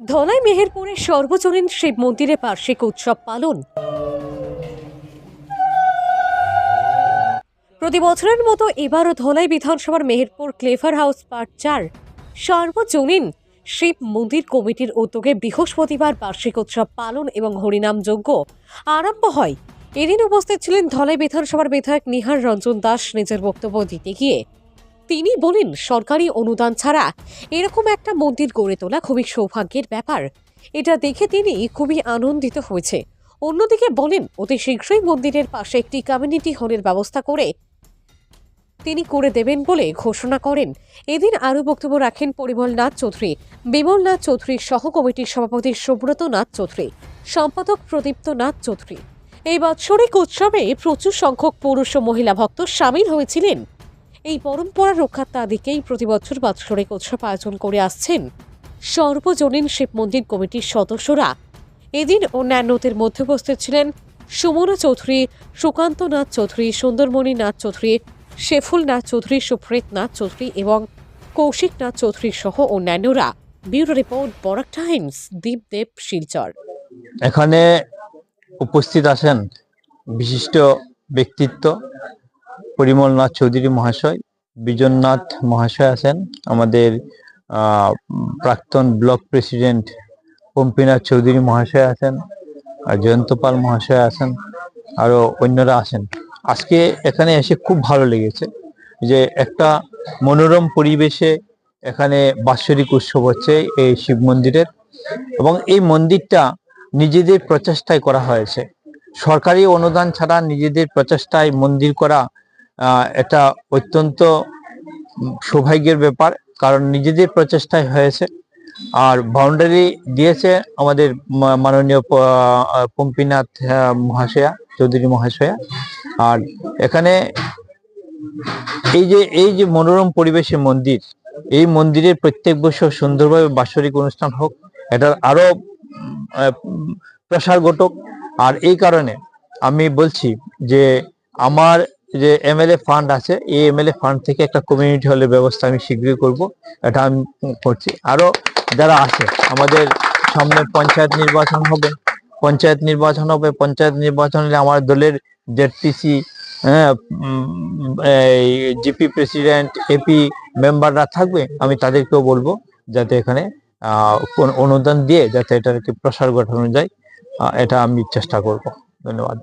ধলাই মেহেরপুরের সর্বজনীন শিব মন্দিরে বার্ষিক উৎসব পালন। প্রতি বছরের মতো এবারও ধলাই বিধানসভার মেহেরপুর ক্লেভার হাউস পার্ট চার সর্বজনীন শিব মন্দির কমিটির উদ্যোগে বৃহস্পতিবার বার্ষিক উৎসব পালন এবং হরিনাম যজ্ঞ আরম্ভ হয়। এদিন উপস্থিত ছিলেন ধলাই বিধানসভার বিধায়ক নিহার রঞ্জন দাস। নিজের বক্তব্য দিতে গিয়ে তিনি বলেন, সরকারি অনুদান ছাড়া এরকম একটা মন্দির গড়ে তোলা খুবই সৌভাগ্যের ব্যাপার। এটা দেখে তিনি খুবই আনন্দিত হয়েছে। অন্যদিকে বলেন, অতি শীঘ্রই মন্দিরের পাশে একটি কমিউনিটি হলের ব্যবস্থা করে তিনি করে দেবেন বলে ঘোষণা করেন। এদিন আরও বক্তব্য রাখেন পরিমল নাথ চৌধুরী। বিমল নাথ চৌধুরী সহ কমিটির সভাপতি সুব্রত নাথ চৌধুরী। সম্পাদক প্রদীপ্ত নাথ চৌধুরী। এই বাৎসরিক উৎসবে প্রচুর সংখ্যক পুরুষ ও মহিলা ভক্ত সামিল হয়েছিলেন। এই পরম্পরা রক্ষার তাদিকেই প্রতি বছর বাৎসরিক উৎসব আয়োজন করে আসছেন সর্বজনীন শিব মন্দির কমিটির সদস্যরা। এদিন অন্যান্যদের মধ্যে উপস্থিত ছিলেন সুমনা চৌধুরী, সুকান্ত নাথ চৌধুরী, সুন্দরমণি নাথ চৌধুরী, শেফুল নাথ চৌধুরী, সুপ্রীত নাথ চৌধুরী এবং কৌশিক নাথ চৌধুরী সহ অন্যান্যরা। Bureau report, Barak times, Deepdeb Silchar. এখানে উপস্থিত আছেন বিশিষ্ট ব্যক্তিত্ব পরিমল নাথ চৌধুরী মহাশয়, বিজননাথ মহাশয় আছেন, আমাদের প্রাক্তন ব্লক প্রেসিডেন্ট পম্পিনাথ চৌধুরী মহাশয় আছেন, আর জয়ন্ত পাল মহাশয় আছেন, আরও অন্যরা আছেন। আজকে এখানে এসে খুব ভালো লেগেছে যে একটা মনোরম পরিবেশে এখানে বাৎসরিক উৎসব হচ্ছে এই শিব মন্দিরের এবং এই মন্দিরটা নিজেদের প্রচেষ্টায় করা হয়েছে। সরকারি অনুদান ছাড়া নিজেদের প্রচেষ্টায় মন্দির করা এটা অত্যন্ত সৌভাগ্যের ব্যাপার, কারণ নিজেদের প্রচেষ্টায় হয়েছে। আর বাউন্ডারি দিয়েছে আমাদের মাননীয় পম্পিনাথ মহাশয়া, চৌধুরী মহাশয়া। আর এখানে এই যে এই যে মনোরম পরিবেশের মন্দির, এই মন্দিরের প্রত্যেক বছর সুন্দরভাবে বাৎসরিক অনুষ্ঠান হোক, এটার আরও প্রসার ঘটক। আর এই কারণে আমি বলছি যে, আমার যে এমএলএ ফান্ড আছে, এই এমএলএ ফান্ড থেকে একটা কমিউনিটি হলের ব্যবস্থা আমি শীঘ্রই করব। এটা আমি করছি। আরও যারা আছে, আমাদের সামনে পঞ্চায়েত নির্বাচন হবে। পঞ্চায়েত নির্বাচন হবে। পঞ্চায়েত নির্বাচন হলে আমার দলের জেডপিসি হ্যাঁ জিপি প্রেসিডেন্ট এপি মেম্বাররা থাকবে, আমি তাদেরকেও বলব যাতে এখানে অনুদান দিয়ে যাতে এটাকে প্রসার ঘটানো যায়। এটা আমি চেষ্টা করব। ধন্যবাদ।